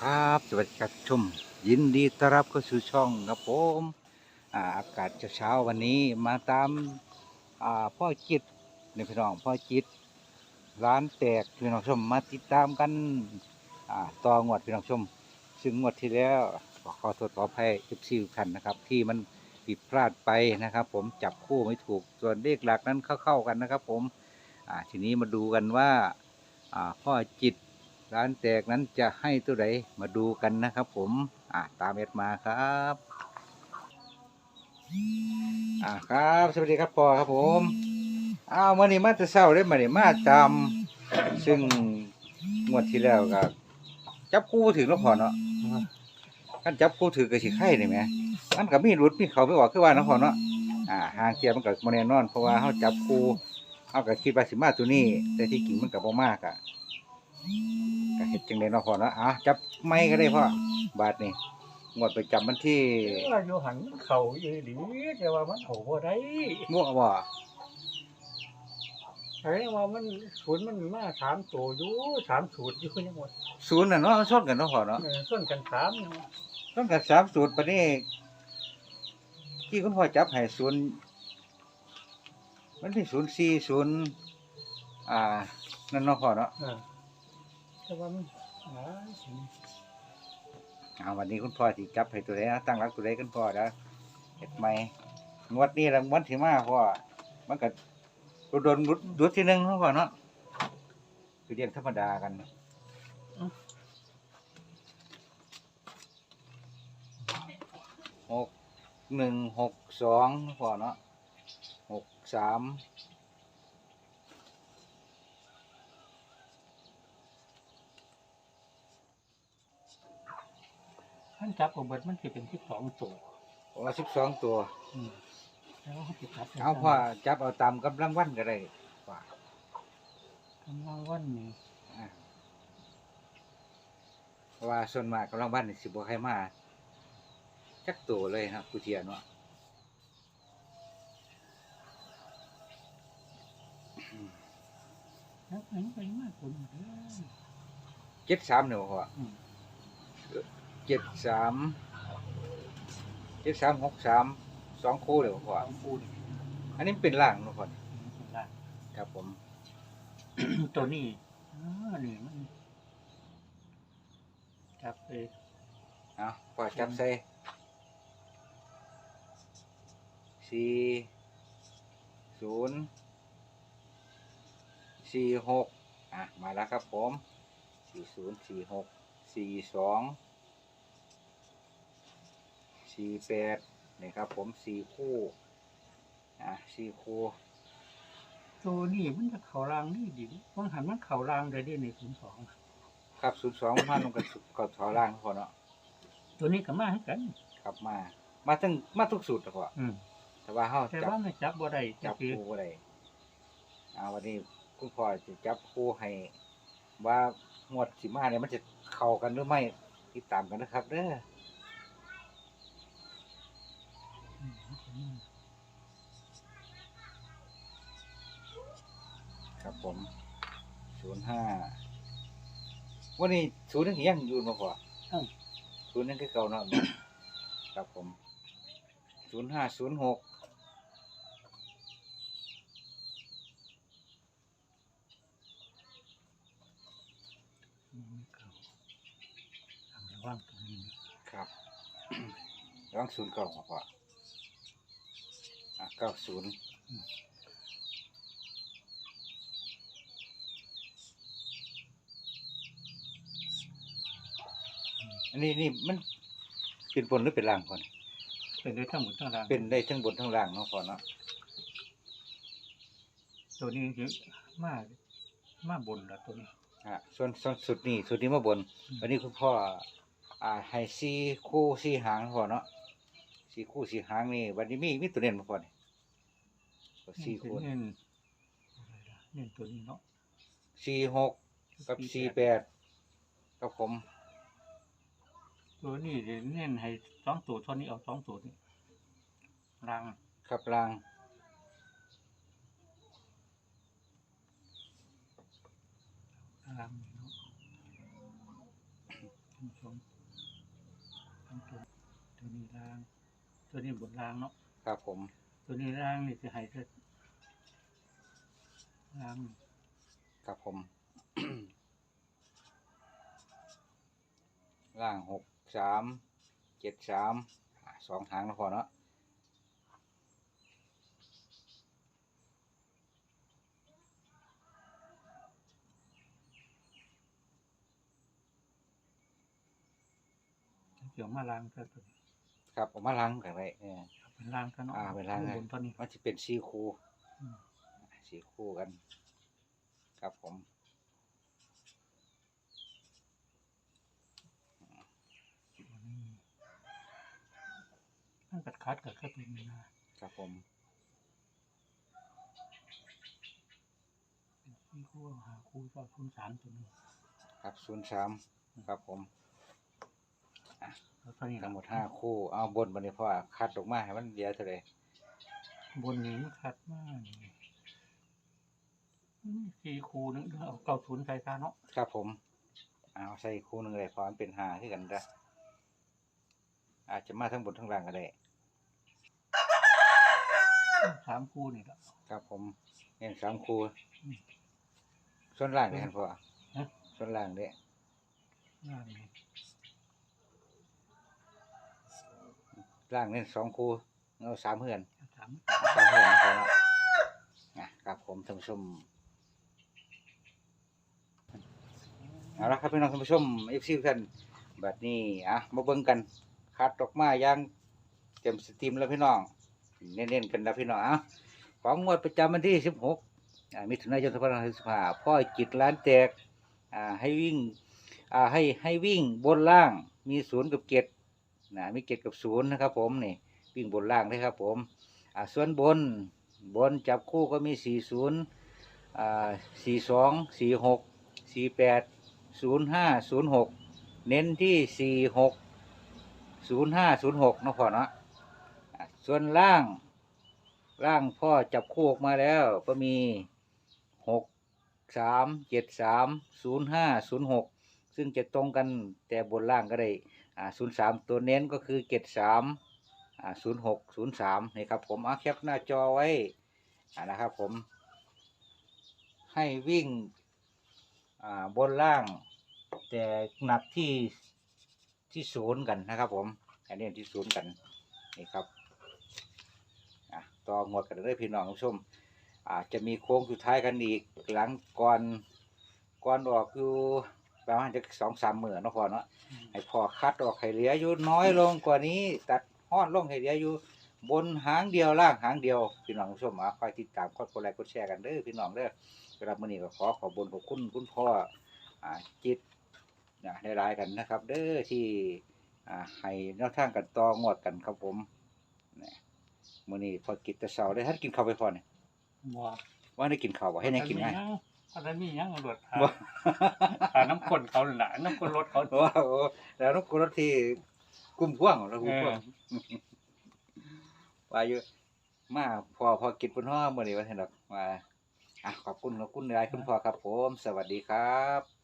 ครับสวัสดีครับชม ยินดีต้อนรับเข้าสู่ช่องครับผมอาอากาศเช้าๆวันนี้มาตามอ่าพ่อจิตในพี่น้องพ่อจิต ร้านแตกพี่น้องชมมาติดตามกันอ่าต่องวดพี่น้องชม ซึ่งงวดที่แล้วขอขอโทษขออภัยทุกท่านนะครับ ที่มันผิดพลาดไปนะครับ ผมจับคู่ไม่ถูกส่วนเลขหลักนั้นเข้าๆกันนะครับ ผมอ่าทีนี้มาดูกันว่าอ่าพ่อจิต ร้านแตกนั้นจะให้ตัวใดมาดูกันนะครับ ผมอ่าตามเอ็ดมาครับอ่าครับ สวัสดีครับปอครับผมอ้าวมื่อนี้มาจะเศร้าได้มาเนี่ยมาตามซึ่งงวดที่แล้วก็จับคู่ถึงแล้วพอเนาะกันจับคู่ถือกับสิไข่นี่ไหมมันก็มีรุดมีเขาไม่ออกคือว่านะพอเนาะอ่าหางเทียมมันก็โมเนนอน เพราะว่าเขาจับคู่เขาก็คิดว่าสิมาตัวนี้ แต่ที่จริงมันก็บ่มากอะ ก็เฮ็ดจังได๋เนาะพ่อเนาะอะจับไม้ก็ได้พ่อบาทนี่งวดไปจับมันที่ว่าอยู่หันเขาอยู่ดีแต่ว่ามันเอาบ่ได้มั่วบ่ไอ้ว่ามันศูนย์มันมาถามตัวอยู่ถามสูตรอยู่ยังหมดศูนย์น่ะเนาะชนกันเนาะพ่อเนาะเออส่วนกันถามยังชนกันสามสูตรปานนี้ที่คุณพ่อจับให้ศูนย์มันมีศูนย์สี่ศูนย์อ่านั่นเนาะพ่อเนาะเออ แต่ว่ามันหาอ่าวันนี้คุณพ่อสิจับให้ตัวใดนะตั้งรักตัวใดคุณพ่อนะเฮ็ดใหมงวดนี้ละงวดที่มาพ่อมันก็โดนดุดดุดที่หนึ่งเนาะพ่อเนาะคือเรียกธรรมดากันหกหนึ่งหกสองพ่อเนาะหกสาม ท่านจับเอาเบิดมันสิเป็นที่สองตัวโอ้สิบสองตัว อืมแล้วเขาสิจับเอาพ่อจับเอาตามกำลังวันก็ได้พ่อกำลังวันนี้อ่าเพราะว่าส่วนมากกำลังวันนี่สิบกใครมาจักตัวเลยครับกูเทียนเนาะแล้วไปไปมากคนเด้อเจ็ดสาม เนี่ยพ่ออืมเจ็ดสามเจ็ดสามหกสามสองคู่เลยพ่อสองคูณอันนี้เป็นล่างเนาะพ่อได้ ครับผมตัวนี้อ่านี่มันจับไปเอาพ่อจับใส่สี่ศูนย์สี่หกอะ มาแล้วครับผมสี่ศูนย์สี่หกสี่สอง สี่แปดนี่ครับ ผมสี่คู่อะสี่คู่ตัวนี้มันจะเข่ารางนี่ดีบางหันมันเข่ารางได้ดีในศูนย์สองครับศูนย์สองมาลงกันสุดก็ถอล่างพอเนาะตัวนี้ก็มาให้กันครับมา มาทั้งมาทุกสูตรแล้วพออืมแต่ว่าเขาแต่จับว่าไม่จับบ่ได้จัจับบคือคู่อะไรเอาวันนี้คุณพ่อจะจับคู่ให้ ว่างวดสิมาเนี่ยมันจะเข้ากันหรือไม่ติดตามกันนะครับเด้อ ครับผมศูนย์ห้าวันนี้ศูนย์นึงยังอยู่มาพอศูนย์นึงคือเก่าเนาะ ครับผมศูนย์ห้าศูนย์หกอืมเก่าทำระว่างตัวนี้นะครับ ร้องศูนย์เก่ามาพออะ เก้าศูนย์อันนี้นี่มันเป็นบนหรือเป็นล่างก่อนเป็นได้ทั้งหมดทั้งรางเป็นได้ทั้งบนทั้งล่างเนาะพอเนาะตัวนี้คือมามาบนแล้วตัวนี้อะส่วนส่วนสุดนี่สุดนี้มาบนอืมวันนี้คุณพ่ออ่าให้ซีคู่ซีหางพอเนาะซีคู่ซีหางนี่วันนี้มีมีตัวเด่นมาพอนี่ ก็ซีคู่เน้นอะไรล่ะเน้นตัวนี้เนาะซีหกกับซีแปดกับผม ตัวนี้เดี๋ยวเน้นให้สองตัวเท่านี้เอาสองตัวนี้รางครับล่างรางนี่เนาะท่านผู้ชมทั้งตัวตัวนี้ล่าง ตัวนี้บนล่างเนาะครับผม ตัวนี้ล่างนี่จะให้จะล่างครับผม ล่างหกสามเจ็ดสามอ่าสองหางนะพอเนาะเกี่ยวมาล่างก็ตัวนี้ครับผมมาล้างกันเลยเออ เป็นล่างก็เนาะอ่าเป็นล่างไงบนตัวนี้ มันจะเป็นสี่คู่อืม สี่คู่กัน ครับผมตัวนี้นั่นกัดคัดกับแค่ตัวนี้นะครับผม เป็นที่คู่หาคู่ก็คูณสามตัวนี้ครับศูนย์สามครับผม แล้วตัวนี้ทั้งหมดห้าคู่ เอาบนบันนี้พ่อคัดออกมาให้มันเดียวเท่าไหรบนนี้มันคัดมากนี่อืมสี่คู่นึงเอาเก้าศูนย์ใส่ตาเนาะครับผม เอาใส่คู่หนึ่งเลยเพราะมันเป็นหาที่กันได้อาจจะมาทั้งบนทั้งล่างก็ได้ สามคู่นี่แหละครับผมเน้นสามคู่ อืมส่วนล่างนี่ครับพ่อฮะ ส่วนล่างเนี่ยล่างนี่ ล่างเน้นสองคูเอาสามเฮือนสามสามเฮือนนะพ่อเนาะอะครับผมท่านผู้ชมเอาละครับพี่น้องท่านผู้ชมเอฟซีทุกท่านแบบนี้อะมาเบิ่งกันคัดออกมาอย่างเต็มสตรีมแล้วพี่น้องเน้นๆกันนะพี่น้องอะของงวดประจำวันที่สิบหกมิถุนายนสองพันห้าร้อยสิบห้าพ่อจิตล้านแตกอ่าให้วิ่งอ่าให้ให้วิ่งบนล่างมีศูนย์กับเกต นะมีเกตกับศูนย์นะครับ ผมนี่วิ่งบนล่างเลยครับ ผมอ่าส่วนบนบนจับคู่ก็มีสี่ศูนย์อ่าสี่สองสี่หกสี่แปดศูนย์ห้าศูนย์หกเน้นที่สี่หกศูนย์ห้าศูนย์หกนะพ่อเนาะส่วนล่างล่างพ่อจับคู่ออกมาแล้วก็มีหกสามเจ็ดสามศูนย์ห้าศูนย์หกซึ่งจะตรงกันแต่บนล่างก็ได้ ศูนย์สามตัวเน้นก็คือเจ็ดสามศูนย์หกศูนย์สามนี่ครับผมเอาแคปหน้าจอไว้นะครับผม ให้วิ่งบนล่าง แต่หนักที่ที่ศูนย์กันนะครับผมอันนี้ที่ศูนย์กันนี่ครับต่อหมดกันเลยพี่น้องผู้ชมอาจจะมีโค้งสุดท้ายกันอีกหลังก่อนก่อนออกอยู่ ประมาณจะสองสามหมื่นนาะพอเนาะให้พอคัดออกให้เหลืออยู่น้อยลงกว่านี้ ตัดห้อนลงให้เหลืออยู่ บนหางเดียวล่างหางเดียวพี่น้องผู้ชมอะคอยติดตามคอยกดไลค์กดแชร์กันเด้อพี่น้องเด้อสำหรับมื้อนี้ก็ขอขอบคุญขอบคุณคุณพ่ออ่าจิตนะได้รายๆกันนะครับ เด้อที่อ่าให้แนวทางกันต่องวดกันครับผมนะมื้อนี้พอกินแต่เช้าได้ท่านกินข้าวไปพอเนี่ยบัวว่าได้กินข้าวบ่ให้ได้กินไง อะไรมีหยังตำรวจหาบ่ หาน้ำข้นเขาหนาน้ำข้นรถเขาว้าวแล้วนกกรที่กลุ่มพ่วงแล้วกลุ่มพ่วงว่าอยู่มาพอพอกินบนห้องมื้อนี้ว่าเห็นดอกว่าอะขอบคุณขอบคุณหลายคุณพ่อครับผม สวัสดีครับ